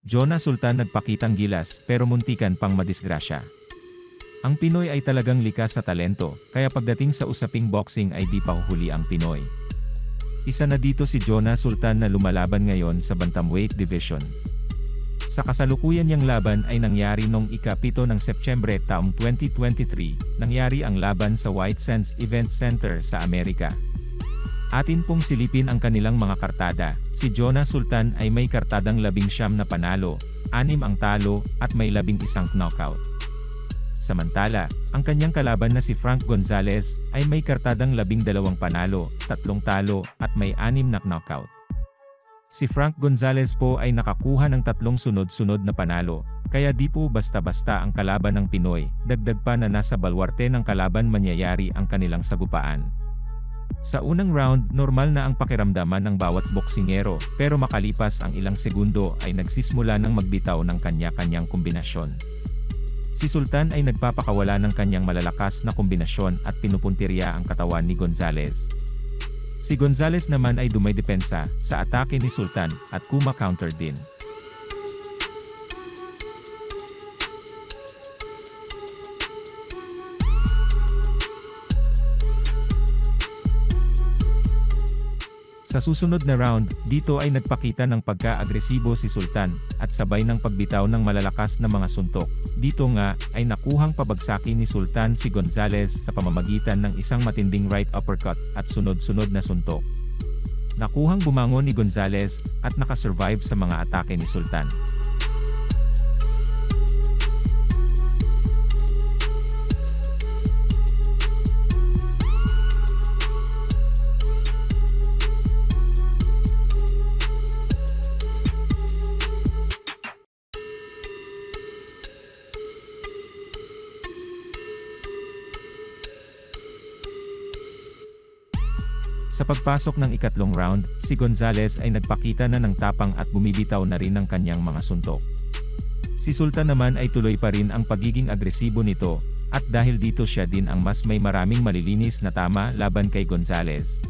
Jonah Sultan nagpakitang gilas pero muntikan pang madisgrasya. Ang Pinoy ay talagang likas sa talento, kaya pagdating sa usaping boxing ay di pa huli ang Pinoy. Isa na dito si Jonah Sultan na lumalaban ngayon sa bantamweight division. Sa kasalukuyan niyang laban ay nangyari noong ikapito ng Setyembre taong 2023, nangyari ang laban sa White Sands Event Center sa Amerika. Atin pong silipin ang kanilang mga kartada, si Jonah Sultan ay may kartadang labing siyam na panalo, anim ang talo, at may labing isang knockout. Samantala, ang kanyang kalaban na si Frank Gonzalez, ay may kartadang labing dalawang panalo, tatlong talo, at may anim na knockout. Si Frank Gonzalez po ay nakakuha ng tatlong sunod-sunod na panalo, kaya di po basta-basta ang kalaban ng Pinoy, dagdag pa na nasa balwarte ng kalaban manyayari ang kanilang sagupaan. Sa unang round, normal na ang pakiramdaman ng bawat boksingero, pero makalipas ang ilang segundo ay nagsisimula ng magbitaw ng kanya-kanyang kombinasyon. Si Sultan ay nagpapakawala ng kanyang malalakas na kombinasyon at pinupuntirya ang katawan ni Gonzales. Si Gonzales naman ay dumaydepensa sa atake ni Sultan at kuma-counter din. Sa susunod na round, dito ay nagpakita ng pagka-agresibo si Sultan, at sabay ng pagbitaw ng malalakas na mga suntok. Dito nga, ay nakuhang pabagsakin ni Sultan si Gonzales sa pamamagitan ng isang matinding right uppercut at sunod-sunod na suntok. Nakuhang bumangon ni Gonzales, at nakasurvive sa mga atake ni Sultan. Sa pagpasok ng ikatlong round, si Gonzales ay nagpakita na ng tapang at bumibitaw na rin ng kanyang mga suntok. Si Sultan naman ay tuloy pa rin ang pagiging agresibo nito, at dahil dito siya din ang mas may maraming malilinis na tama laban kay Gonzales.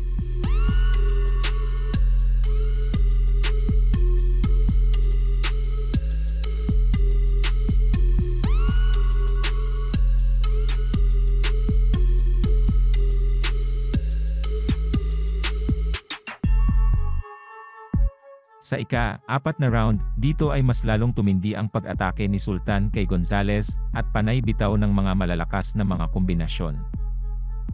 Sa ika-apat na round, dito ay mas lalong tumindi ang pag-atake ni Sultan kay Gonzales, at panay bitaw ng mga malalakas na mga kombinasyon.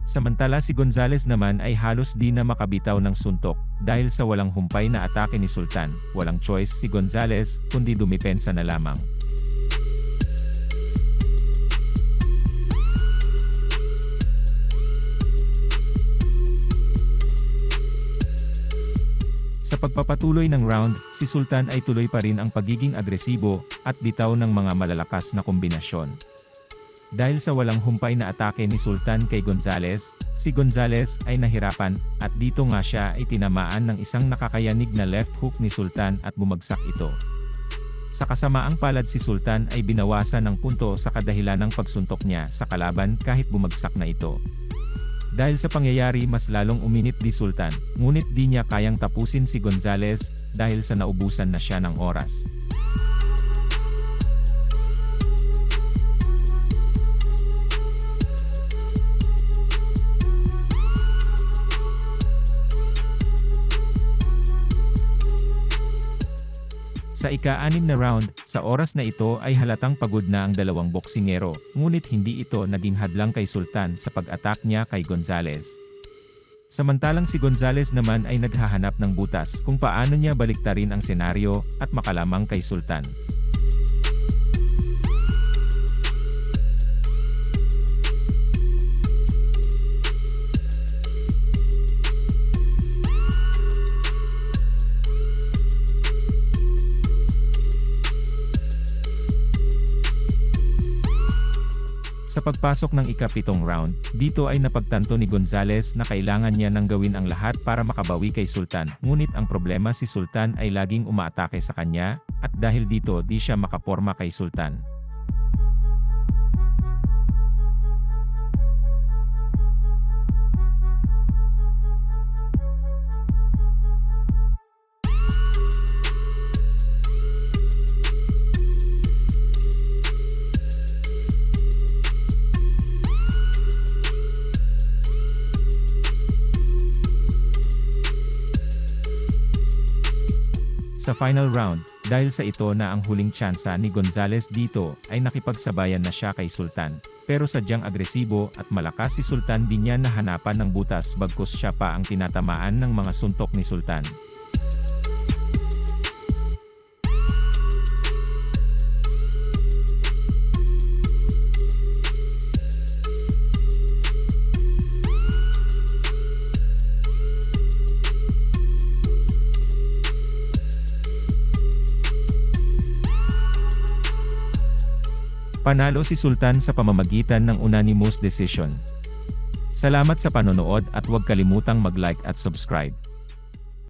Samantala si Gonzales naman ay halos di na makabitaw ng suntok, dahil sa walang humpay na atake ni Sultan, walang choice si Gonzales, kundi dumipensa na lamang. Sa pagpapatuloy ng round, si Sultan ay tuloy pa rin ang pagiging agresibo at bitaw ng mga malalakas na kombinasyon. Dahil sa walang humpay na atake ni Sultan kay Gonzales, si Gonzales ay nahirapan at dito nga siya ay tinamaan ng isang nakakayanig na left hook ni Sultan at bumagsak ito. Sa kasamaang palad si Sultan ay binawasan ng punto sa kadahilan ng pagsuntok niya sa kalaban kahit bumagsak na ito. Dahil sa pangyayari mas lalong uminit di Sultan, ngunit di niya kayang tapusin si Gonzales dahil sa naubusan na siya ng oras. Sa ika-anim na round, sa oras na ito ay halatang pagod na ang dalawang boksingero, ngunit hindi ito naging hadlang kay Sultan sa pag-attack niya kay Gonzales. Samantalang si Gonzales naman ay naghahanap ng butas kung paano niya baliktarin ang senaryo at makalamang kay Sultan. Sa pagpasok ng ikapitong round, dito ay napagtanto ni Gonzales na kailangan niya nang gawin ang lahat para makabawi kay Sultan. Ngunit ang problema si Sultan ay laging umaatake sa kanya, at dahil dito di siya makaporma kay Sultan. Sa final round, dahil sa ito na ang huling tsansa ni Gonzales dito, ay nakipagsabayan na siya kay Sultan. Pero sadyang agresibo at malakas si Sultan di niya nahanapan ng butas bagkus siya pa ang tinatamaan ng mga suntok ni Sultan. Panalo si Sultan sa pamamagitan ng unanimous decision. Salamat sa panonood at huwag kalimutang mag-like at subscribe.